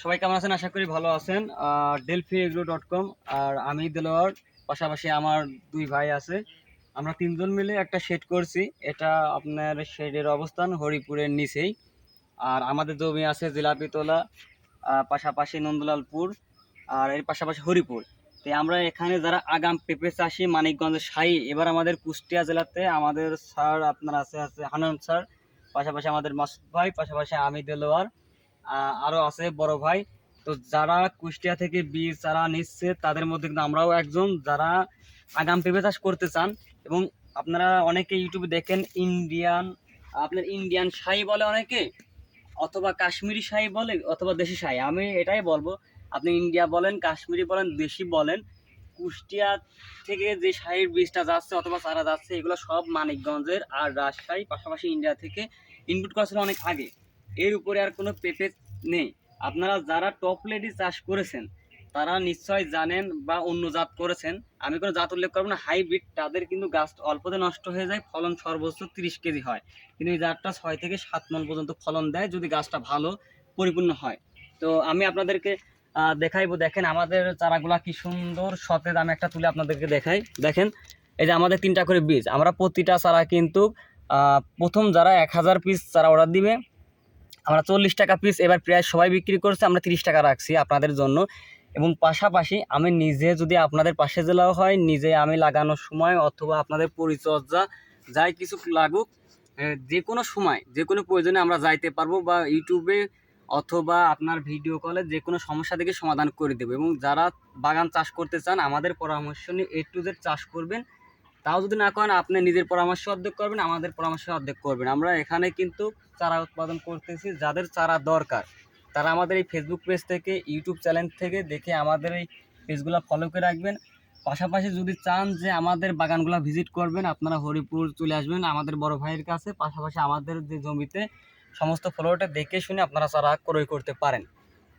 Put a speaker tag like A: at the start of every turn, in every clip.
A: সবাই কেমন আছেন? আশা করি ভালো আছেন। ডেলফি এগ্রো ডট কম আর আমি দেলোয়ার, পাশাপাশি আমার দুই ভাই আছে। আমরা তিনজন মিলে একটা শেড করছি। এটা আপনার শেডের অবস্থান হরিপুরের নিচেই। আর আমাদের জমি আছে জিলাপিতলা পাশাপাশি নন্দলালপুর আর এর পাশাপাশি হরিপুর। তো আমরা এখানে যারা আগাম পেঁপে চাষি মানিকগঞ্জের সাই এবার আমাদের কুষ্টিয়া জেলাতে আমাদের স্যার আপনার আছে আছে হানন স্যার, পাশাপাশি আমাদের মাসুদ ভাই, পাশাপাশি আমি দেলোয়ার। আহ, আরও আছে বড় ভাই। তো যারা কুষ্টিয়া থেকে বীজ যারা নিচ্ছে তাদের মধ্যে কিন্তু আমরাও একজন যারা আগাম পেঁপে চাষ করতে চান। এবং আপনারা অনেকে ইউটিউবে দেখেন ইন্ডিয়ান আপনার ইন্ডিয়ান শাহি বলে অনেকে অথবা কাশ্মীরি শাহি বলে অথবা দেশি শাহি। আমি এটাই বলব আপনি ইন্ডিয়া বলেন কাশ্মীরি বলেন দেশি বলেন কুষ্টিয়া থেকে যে শাহির বীজটা যাচ্ছে অথবা চারা যাচ্ছে এগুলো সব মানিকগঞ্জের আর রাজশাহী পাশাপাশি ইন্ডিয়া থেকে ইনপুট করা ছিল অনেক আগে। এর উপরে আর কোনো পেঁপে নেই। আপনারা যারা টপ লেডি চাষ করেছেন, তারা নিশ্চয় জানেন বা অন্য জাত করেছেন। আমি কোনো জাত উল্লেখ করব না হাইব্রিড তাদের কিন্তু গাছ অল্পতে নষ্ট হয়ে যায়, ফলন সর্বোচ্চ তিরিশ কেজি হয়। কিন্তু এই জাতটা ছয় থেকে সাত মন পর্যন্ত ফলন দেয়, যদি গাছটা ভালো পরিপূর্ণ হয়। তো আমি আপনাদেরকে দেখাইবো, দেখেন আমাদের চারাগুলা কি সুন্দর সতেজ, আমি একটা তুলে আপনাদেরকে দেখাই। দেখেন, এই যে আমাদের তিনটা করে বীজ, আমরা প্রতিটা চারা কিন্তু প্রথম যারা এক হাজার পিস চারা অর্ডার দিবে আমরা চল্লিশ টাকা পিস এবার প্রায় সবাই বিক্রি করছে, আমরা তিরিশ টাকা রাখছি আপনাদের জন্য। এবং পাশাপাশি আমি নিজে যদি আপনাদের পাশে জেলাও হয়, নিজে আমি লাগানোর সময় অথবা আপনাদের পরিচর্যা যাই কিছু লাগুক যে কোনো সময়, যে কোনো প্রয়োজনে আমরা যাইতে পারব বা ইউটিউবে অথবা আপনার ভিডিও কলে যে কোনো সমস্যা থেকে সমাধান করে দেবো। এবং যারা বাগান চাষ করতে চান, আমাদের পরামর্শ নিয়ে এ টু জেড চাষ করবেন। তাও যদি না করেন, আপনি নিজের পরামর্শ অর্ধেক করবেন, আমাদের পরামর্শ অর্ধেক করবেন। আমরা এখানে কিন্তু চারা উৎপাদন করতেছি, যাদের চারা দরকার। তারা আমাদের এই ফেসবুক পেজ থেকে ইউটিউব চ্যানেল থেকে দেখে আমাদের এই পেজগুলো ফলো করে রাখবেন। পাশাপাশি যদি চান যে আমাদের বাগানগুলো ভিজিট করবেন, আপনারা হরিপুর চলে আসবেন, আমাদের বড় ভাইয়ের কাছে। পাশাপাশি আমাদের যে জমিতে সমস্ত ফলোটা দেখে শুনে আপনারা চারা ক্রয় করতে পারেন।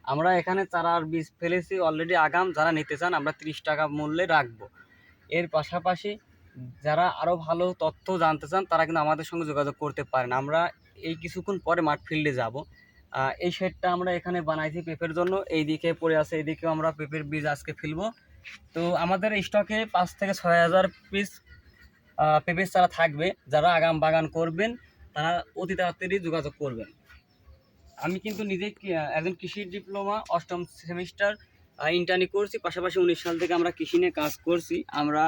A: আমরা এখানে চারার বীজ ফেলেছি অলরেডি আগাম। যারা নিতে চান, আমরা তিরিশ টাকা মূল্যে রাখব। এর পাশাপাশি যারা আরও ভালো তথ্য জানতে চান, তারা কিন্তু আমাদের সঙ্গে যোগাযোগ করতে পারেন। আমরা এই কিছুক্ষণ পরে মাঠ ফিল্ডে যাব এই শেডটা আমরা এখানে বানাইছি পেঁপের জন্য। এই দিকে পড়ে আছে, এইদিকেও আমরা পেঁপের বীজ আজকে ফেলব। তো আমাদের স্টকে পাঁচ থেকে ছয় হাজার পিস পেঁপের চারা থাকবে। যারা আগাম বাগান করবেন, তারা অতি তাড়াতাড়ি যোগাযোগ করবেন। আমি কিন্তু নিজে একজন কৃষি ডিপ্লোমা, অষ্টম সেমিস্টার ইন্টার্নি করছি। পাশাপাশি উনিশ সাল থেকে আমরা কৃষি নিয়ে কাজ করছি। আমরা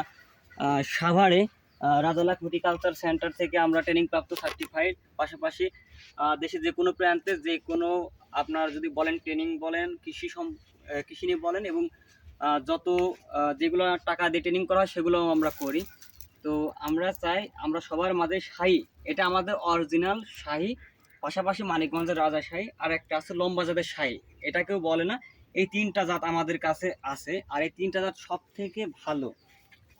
A: সাভারে রাজালাক হর্টিকালচার সেন্টার থেকে আমরা ট্রেনিং প্রাপ্ত সার্টিফাইড পাশাপাশি দেশের যে কোনো প্রান্তে যে কোনো আপনার যদি বলেন ট্রেনিং বলেন, কৃষি সম কৃষি নিয়ে বলেন এবং যত যেগুলো টাকা দিয়ে ট্রেনিং করা হয় সেগুলো আমরা করি। তো আমরা চাই, আমরা সবার মাঝে শাহি, এটা আমাদের অরিজিনাল শাহি, পাশাপাশি মানিকগঞ্জের রাজাশাহী আর একটা আছে লম্বা জাতের শাহী। এটা কেউ বলে না, এই তিনটা জাত আমাদের কাছে আছে, আর এই তিনটা জাত সব থেকে ভালো।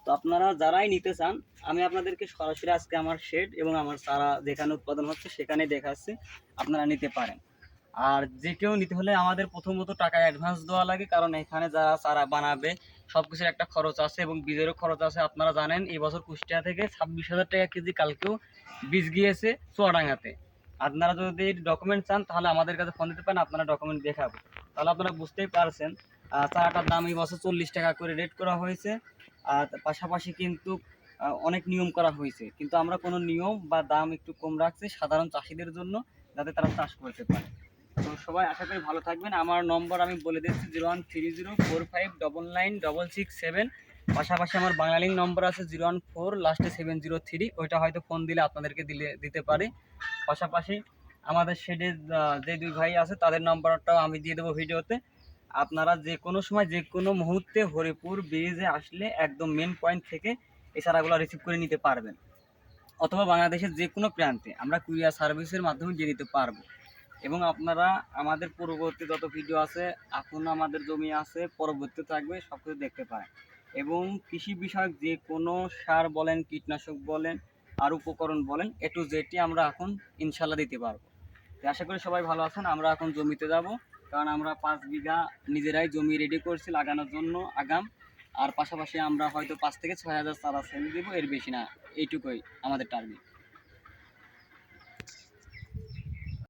A: তো আপনারা যারাই নিতে চান, আমি আপনাদেরকে সরাসরি আজকে আমার শেড এবং আমার চারা যেখানে উৎপাদন হচ্ছে সেখানে দেখাচ্ছি, আপনারা নিতে পারেন। আর যে কেউ নিতে হলে আমাদের প্রথমত টাকা অ্যাডভান্স দেওয়া লাগে, কারণ এখানে যারা চারা বানাবে সব কিছুর একটা খরচ আছে এবং বীজেরও খরচ আছে। আপনারা জানেন, এই বছর কুষ্টিয়া থেকে ছাব্বিশ হাজার টাকা কেজি কালকেও বীজ গিয়েছে চুয়াডাঙ্গাতে। আপনারা যদি ডকুমেন্ট চান, তাহলে আমাদের কাছে ফোন দিতে পারেন, আপনারা ডকুমেন্ট দেখাবো। তাহলে আপনারা বুঝতেই পারছেন চারাটার দাম এই বছর চল্লিশ টাকা করে রেট করা হয়েছে। আর পাশাপাশি কিন্তু অনেক নিয়ম করা হয়েছে। কিন্তু আমরা কোনো নিয়ম বা দাম একটু কম রাখছি সাধারণ চাষিদের জন্য, যাতে তারা চাষ করতে পারে। তো সবাই আশা করি ভালো থাকবেন। আমার নম্বর আমি বলে দিচ্ছি zero one three zero four five double nine double six seven. পাশাপাশি আমার বাঙালির নম্বর আছে জিরো ওয়ান ফোর লাস্টে সেভেন জিরো থ্রি ওইটা হয়তো ফোন দিলে আপনাদেরকে দিলে, দিতে পারে। পাশাপাশি আমাদের শেডের যে দুই ভাই আছে, তাদের নম্বরটাও আমি দিয়ে দেবো ভিডিওতে। আপনারা যে কোনো সময় যে কোনো মুহূর্তে হরিপুর ব্রিজে আসলে একদম মেন পয়েন্ট থেকে এই চারাগুলো রিসিভ করে নিতে পারবেন। অথবা বাংলাদেশের যে কোনো প্রান্তে আমরা কুরিয়ার সার্ভিসের মাধ্যমে দিয়ে দিতে পারব। এবং আপনারা আমাদের পূর্ববর্তী যত ভিডিও আছে, এখন আমাদের জমি আছে, পরবর্তী থাকবে সব কিছু দেখতে পারেন। এবং কৃষি বিষয়ক যে কোনো সার বলেন, কীটনাশক বলেন, আর উপকরণ বলেন এ টু জেডটি আমরা এখন ইনশাল্লাহ দিতে পারব। আশা করি সবাই ভালো আছেন, আমরা এখন জমিতে যাব। কারণ আমরা পাঁচ বিঘা নিজেরাই জমি রেডি করছি লাগানোর জন্য আগাম। আর পাশাপাশি আমরা হয়তো পাঁচ থেকে ছয় হাজার চারা সেল দেবো, এর বেশি না, এইটুকুই আমাদের টার্গেট